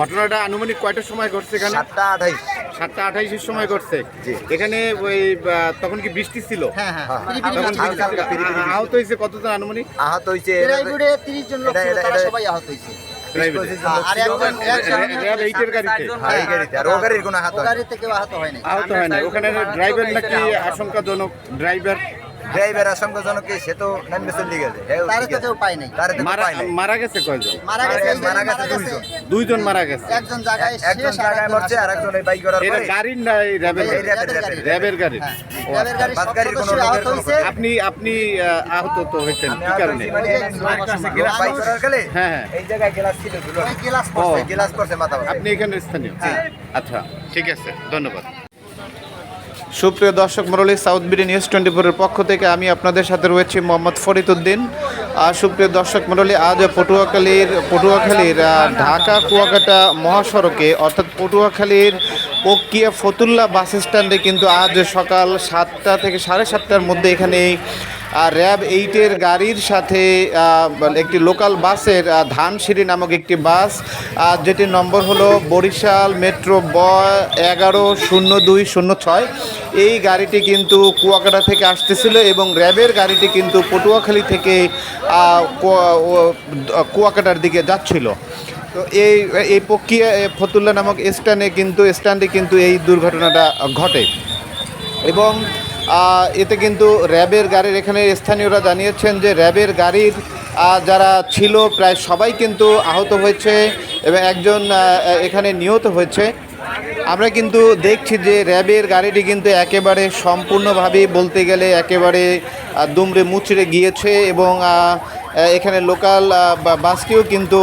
ঘটনাটা আনুমানিক কয়টার সময় ঘটছে এখানে? সাতটা আঠাইশ। সাতটা আঠাইশের সময় ঘটছে। এখানে ওই তখন কি বৃষ্টি ছিল? হ্যাঁ হ্যাঁ হ্যাঁ। আহত হয়েছে কতজন আনুমানিক? আহত হয়েছে 30 জন লোক সবাই আহত হয়েছে। হ্যাঁ। আহত হয় না। ওখানে ড্রাইভার নাকি আশঙ্কাজনক? ড্রাইভার ড্রাইভার আশঙ্কাজনক সে তো নামবে চলে গেছে তারে তো। কেউ পায় নাই। তারে তো কেউ মারা পায় নাই। মারা গেছে কয়জন মারা গেছে, মারা গেছে দুইজন। দুইজন মারা গেছে একজন জায়গায় একজন শেষ, জায়গায় মরছে আর একজন এই বাইক করার এটা পরে গাড়ির না এই র্যাবের এই গাড়ি? র্যাবের র্যাবের গাড়ি। র্যাবের গাড়ি হ্যাঁ, ও র্যাবের আচ্ছা। বাস গাড়ির কোনো লোকের আহত কোনো হয়েছে। আপনি আপনি আহ, আহত তো হয়েছেন আমি কি কারণে হয়েছি মানে বাইক করার গেলে হ্যাঁ হ্যাঁ এই জায়গায় গ্লাস ছিল ধুলো ওই গ্লাস ও। পড়ছে। গ্লাস করছে মাথা। আপনি এখানে স্থানীয় হ্যাঁ। আচ্ছা ঠিক আছে ধন্যবাদ সুপ্রিয় দর্শক মরলি সাউথ বিডি নিউজ টোয়েন্টি ফোরের পক্ষ থেকে আমি আপনাদের সাথে রয়েছি মোহাম্মদ ফরিদ উদ্দিন আর সুপ্রিয় দর্শক মরলি আজ পটুয়াখালীর পটুয়াখালীর ঢাকা কুয়াকাটা মহাসড়কে, অর্থাৎ পটুয়াখালীর পক্রিয়া ফতুল্লা বাস স্ট্যান্ডে কিন্তু আজ সকাল সাতটা থেকে সাড়ে সাতটার মধ্যে এখানে র্যাব এইটের গাড়ির সাথে একটি লোকাল বাসের ধানসিঁড়ি নামক একটি বাস যেটির নম্বর হলো বরিশাল মেট্রো ব এগারো শূন্য দুই শূন্য ছয়। এই গাড়িটি কিন্তু কুয়াকাটা থেকে আসতেছিল এবং র্যাবের গাড়িটি কিন্তু পটুয়াখালী থেকে কুয়াকাটার দিকে যাচ্ছিল। তো এই এই প্রক্রিয়া ফতুল্লা নামক স্ট্যান্ডে কিন্তু স্ট্যান্ডে কিন্তু এই দুর্ঘটনাটা ঘটে। এবং এতে কিন্তু র্যাবের গাড়ির, এখানে স্থানীয়রা জানিয়েছেন যে র্যাবের গাড়ির যারা ছিল, প্রায় সবাই কিন্তু আহত হয়েছে এবং একজন এখানে নিহত হয়েছে। আমরা কিন্তু দেখছি যে র্যাবের গাড়িটি কিন্তু একেবারে সম্পূর্ণভাবে বলতে গেলে একেবারে দুমড়ে মুচড়ে গিয়েছে এবং এখানে লোকাল বাসটিও কিন্তু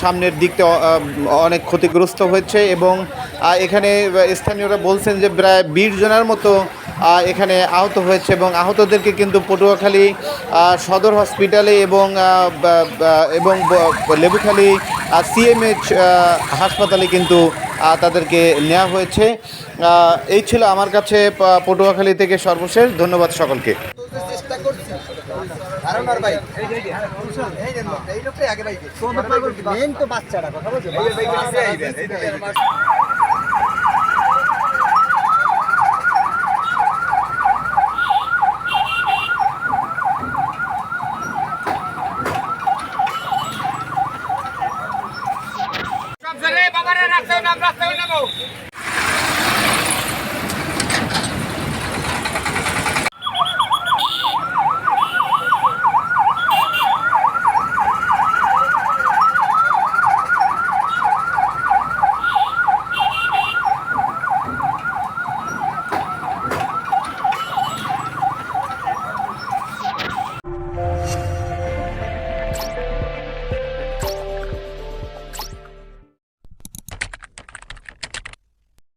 সামনের দিকটা অনেক ক্ষতিগ্রস্ত হয়েছে এবং এখানে স্থানীয়রা বলছেন যে প্রায় বিশ জনের মতো এখানে আহত হয়েছে এবং আহতদেরকে কিন্তু পটুয়াখালী সদর হসপিটালে এবং এবং লেবুখালী সিএমএইচ হাসপাতালে কিন্তু তাদেরকে নেওয়া হয়েছে এই ছিল আমার কাছে পটুয়াখালী থেকে সর্বশেষ ধন্যবাদ সকলকে চেষ্টা করছি। হারুন বাইক। এই যে লোকটা, এই লোকটাই আগে বাইকে। মেন তো বাচ্চারা, কথা বলছো? রাস্তায় নাম রাস্তায় নামো